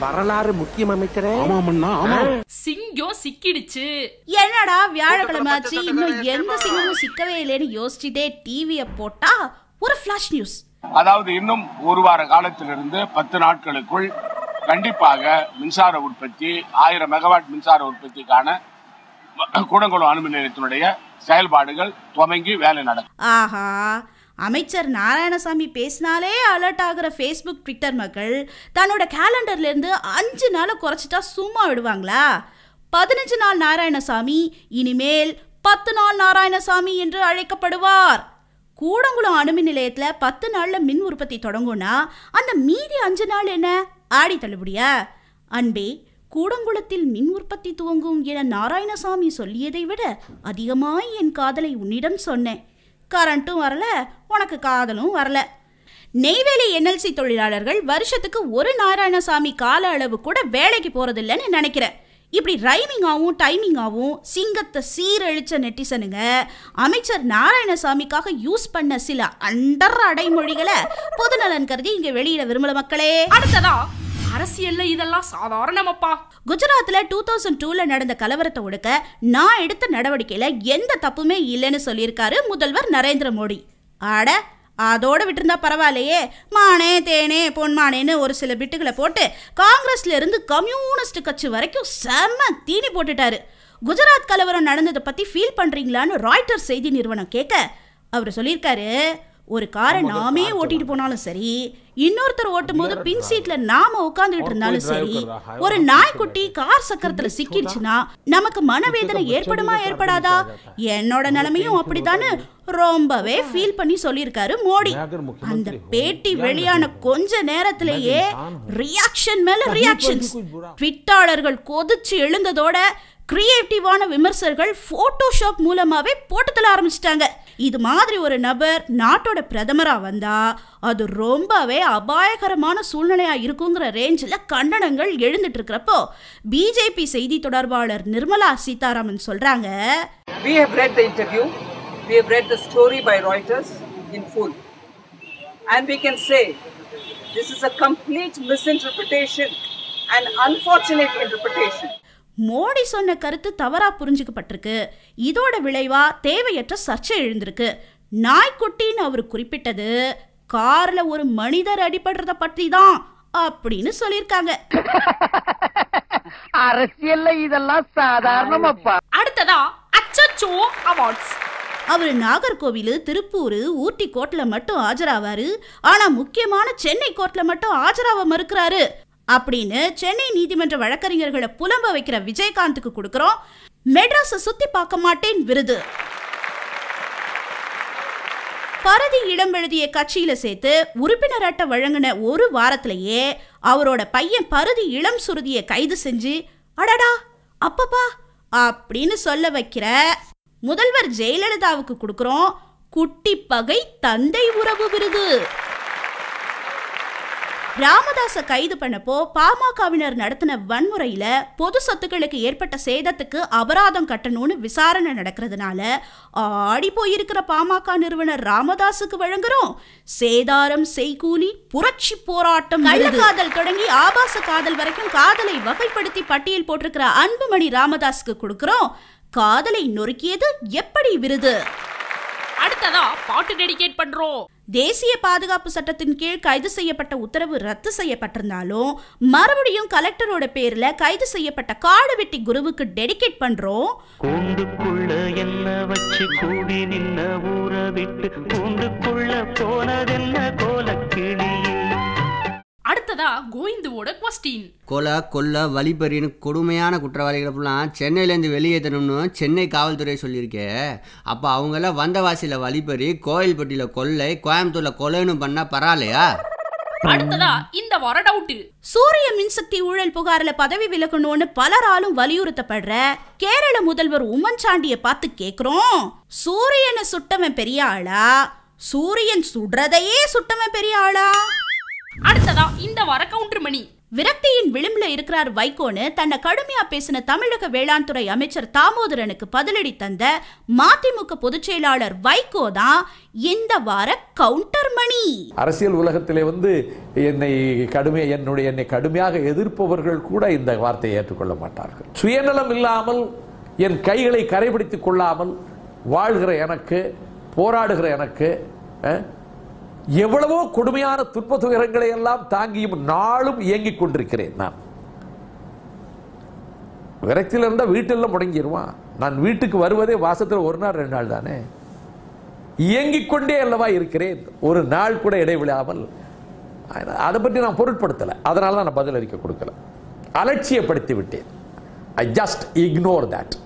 வரலாறு முக்கியம் அமைச்சரே ஆமாமண்ணா ஆமா. சிங்கம் சிக்கிடுச்சு. என்னடா வியாழக்கிழமை ஆச்சு? இன்னும் எந்த சிங்கமும் சிக்கவே இல்லைன்னு யோசிச்சுட்டே டிவியை போட்டா ஒரு ஃபிளாஷ் நியூஸ் அதாவது இன்னும் ஒரு வார காலத்திலிருந்து பத்து நாட்களுக்குள் கண்டிப்பாக மின்சார உற்பத்தி ஆயிரம் மெகாவாட் மின்சார உற்பத்திக்கான கூடங்குளம் அணுமின் நிலையத்தினுடைய செயல்பாடுகள் துவங்கி வேலை நடக்கும். ஆஹா. அமைச்சர் நாராயணசாமி பேசினாலே அலர்ட் ஆகிற ஃபேஸ்புக் ட்விட்டர் மக்கள் தன்னோட கேலண்டர்லேருந்து அஞ்சு நாளை குறைச்சிட்டா சும்மா விடுவாங்களா? பதினஞ்சு நாள் நாராயணசாமி இனிமேல் பத்து நாள் நாராயணசாமி என்று அழைக்கப்படுவார். கூடங்குளம் அணுமின் நிலையத்தில் பத்து நாளில் மின் உற்பத்தி தொடங்கும்னா அந்த மீதி அஞ்சு நாள் என்ன? ஆடி தள்ளுபடியா? அன்பே கூடங்குளத்தில் மின் உற்பத்தி துவங்கும் என நாராயணசாமி சொல்லியதை விட அதிகமாய் என் காதலை உன்னிடம் சொன்னேன். கரண்ட்டும் வரல உனக்கு காதலும் வரல. நெய்வேலி என்எல்சி தொழிலாளர்கள் வருஷத்துக்கு ஒரு நாராயணசாமி கால அளவு கூட வேலைக்கு போறதில்லைன்னு நினைக்கிறேன். இப்படி ரைமிங்காகவும் டைமிங்காகவும் சிங்கத்தை சீரழிச்ச நெட்டிசனுங்க அமைச்சர் நாராயணசாமிக்காக யூஸ் பண்ண சில அண்டர் அடைமொழிகளை பொதுநலன் கருதி இங்கே வெளியிட விரும்பல மக்களே. அடுத்ததான் அரசியல்ல இதெல்லாம் சாதாரணமப்பா. குஜராத்ல டூ தௌசண்ட் டூல நடந்த கலவரத்தை ஒடுக்க நான் எடுத்த நடவடிக்கையில எந்த தப்புமே இல்லைன்னு சொல்லியிருக்காரு முதல்வர் நரேந்திர மோடி. ஆட அதோட விட்டுருந்தா பரவாயில்லையே. மானே தேனே பொன்மானேன்னு ஒரு சில பிட்டுகளை போட்டு காங்கிரஸ்ல இருந்து கம்யூனிஸ்ட் கட்சி வரைக்கும் செம்ம தீனி போட்டுட்டாரு. குஜராத் கலவரம் நடந்ததை பத்தி ஃபீல் பண்றீங்களான்னு ராய்ட்டர் செய்தி நிறுவனம் கேட்க அவர் சொல்லியிருக்காரு ஒரு காரை நாமே ஓட்டிட்டு போனாலும் சரி இன்னொருத்தர் ஓட்டும் போது பின் சீட்ல நாம உட்கார்ந்துட்டு இருந்தாலும் சரி ஒரு நாய்க்குட்டி கார் சக்கரத்துல சிக்கிடுச்சுன்னா நமக்கு மனவேதனை ஏற்படுமா ஏற்படாதா? என்னோட நிலைமையும் அப்படித்தானு ரொம்பவே ஃபீல் பண்ணி சொல்லியிருக்காரு மோடி. அந்த பேட்டி வெளியான கொஞ்ச நேரத்திலேயே ரியாக்ஷன் மேல ரியாக்ஷன்ஸ் ட்விட்டாளர்கள் கொதிச்சு எழுந்ததோட கிரியேட்டிவான விமர்சகர்கள் போட்டோஷாப் மூலமாவே போட்டு தள்ள ஆரம்பிச்சிட்டாங்க. இது மாதிரி ஒரு நபர் நாட்டோட பிரதமராக வந்தால் அது ரொம்பவே அபாயகரமான சூழ்நிலையாக இருக்குங்கிற ரேஞ்சில் கண்டனங்கள் எழுந்துட்டு இருக்கிறப்போ பிஜேபி செய்தி தொடர்பாளர் நிர்மலா சீதாராமன் சொல்கிறாங்க We have read the interview, we have read the story by Reuters in full. And we can say this is a complete misinterpretation and unfortunate interpretation. Modi சொன்ன கருத்து தவறா புரிஞ்சுக்கப்பட்டிருக்கு. இதோட விளைவா தேவையற்ற சர்ச்சை எழுந்திருக்கு. நாய்க்குட்டின்னு அவர் குறிப்பிட்டது கார்ல ஒரு மனிதர் அடிபடுறத பற்றி தான் அப்படின்னு சொல்லியிருக்காங்க. அரசியல்ல இதெல்லாம் சாதாரணமாப்பா. அடுத்ததா அச்சச்சோ அவார்ட்ஸ். அவர் நாகர்கோவில் திருப்பூர் ஊட்டி கோர்ட்ல மட்டும் ஆஜராவாரு. ஆனா முக்கியமான சென்னை கோர்ட்ல மட்டும் ஆஜராவ மறுக்கிறாரு. அப்படின்னு சென்னை நீதிமன்ற வழக்கறிஞர்களை புலம்ப வைக்கிற விஜயகாந்துக்கு கொடுக்குறோம். மெட்ராஸை சுத்தி பார்க்க மாட்டேன் விருது. பரதி இடம் எழுதிய கட்சியில சேர்த்து உறுப்பினர் அட்டை வழங்கின ஒரு வாரத்திலேயே அவரோட பையன் பருதி இளம் சுருதியை கைது செஞ்சு அடடா அப்பப்பா அப்படின்னு சொல்ல வைக்கிற முதல்வர் ஜெயலலிதாவுக்கு கொடுக்குறோம் குட்டி பகை தந்தை உறவு விருது. ராமதாஸ கைது பண்ணப்போ பாமகவினர் நடத்தின வன்முறையில பொது சொத்துக்களுக்கு ஏற்பட்ட சேதத்துக்கு அபராதம் கட்டணும்னு விசாரணை நடக்கிறதுனால ஆடி போயிருக்கிற பாமக நிறுவனர் ராமதாஸுக்கு வழங்குறோம். சேதாரம் செய்கூலி புரட்சி போராட்டம் கள்ளக்காதல் தொடங்கி ஆபாச காதல் வரைக்கும் காதலை வகைப்படுத்தி பட்டியல் போட்டிருக்கிற அன்புமணி ராமதாஸுக்கு கொடுக்கிறோம். காதலை நொறுக்கியது எப்படி விருது? அடுத்ததா பாட்டு டெடிகேட் பண்றோம். தேசிய பாதுகாப்பு சட்டத்தின் கீழ் கைது செய்யப்பட்ட உத்தரவு ரத்து செய்யப்பட்டிருந்தாலும் மறுபடியும் கலெக்டரோட பேர்ல கைது செய்யப்பட்ட காடு வெட்டி குருவுக்கு டெடிகேட் பண்றோம். கூண்டுக்குள்ள என்ன வச்சு கூடி நின்ன ஊற விட்டு கூண்டுக்குள்ள போனதென்ன கோவிந்துவோட கொஸ்டின் கொலை கொல்ல வழிப்பறின்னு கொடுமையான குற்றவாளிகளை ஃபுல்லாக சென்னையிலேருந்து வெளியேற்றணும்னு சென்னை காவல்துறை சொல்லியிருக்கே. அப்போ அவங்கள வந்தவாசியில் வழிப்பறி கோயில்பட்டியில் கொள்ளை கோயம்புத்தூரில் கொலைன்னு பண்ணால் பரவாயில்லையா? அடுத்ததா இந்த வார டவுட் சூரிய மின்சக்தி ஊழல் புகாரில் பதவி விலகணும்னு பலராலும் வலியுறுத்தப்படுற கேரள முதல்வர் உம்மன் சாண்டிய பார்த்து கேக்குறோம். சூரியனை சுட்டவன் பெரிய ஆளா? சூரியன் சுடுறதையே சுட்டவன் பெரிய ஆளா? இந்த வார கவுண்டர் மணி. விரக்தியின் விளிம்புல இருக்கிறார் வைகோன்னு தன்னை கடுமையா பேசின தமிழக வேளாண் துறை அமைச்சர் தாமோதரனுக்கு பதிலடி தந்த மதிமுக பொதுச் செயலாளர் வைகோ தான் இந்த வார கவுண்டர் மணி. அரசியல் உலகத்திலே வந்து என்னை கடுமை என்னுடைய என்னை கடுமையாக எதிர்ப்பவர்கள் கூட இந்த வார்த்தையை ஏற்றுக்கொள்ள மாட்டார்கள். சுயநலம் இல்லாமல் என் கைகளை கரைபிடித்துக் கொள்ளாமல் வாழ்கிற எனக்கு போராடுகிற எனக்கு எவ்வளவோ கொடுமையான துன்ப துயரங்களை எல்லாம் தாங்கியும் நாளும் இயங்கிக் கொண்டிருக்கிறேன் நான். விரக்தியில் இருந்தால் வீட்டில் முடங்கிடுவான் நான் வீட்டுக்கு வருவதே வாசத்தில் ஒரு நாள் ரெண்டு நாள் தானே? இயங்கிக் கொண்டே அல்லவா இருக்கிறேன்? ஒரு நாள் கூட இடைவிடாமல். அதை பற்றி நான் பொருட்படுத்தலை. அதனால தான் நான் பதில் அறிக்கை கொடுக்கல. அலட்சியப்படுத்தி விட்டேன் ஐ ஜஸ்ட் இக்னோர் தட்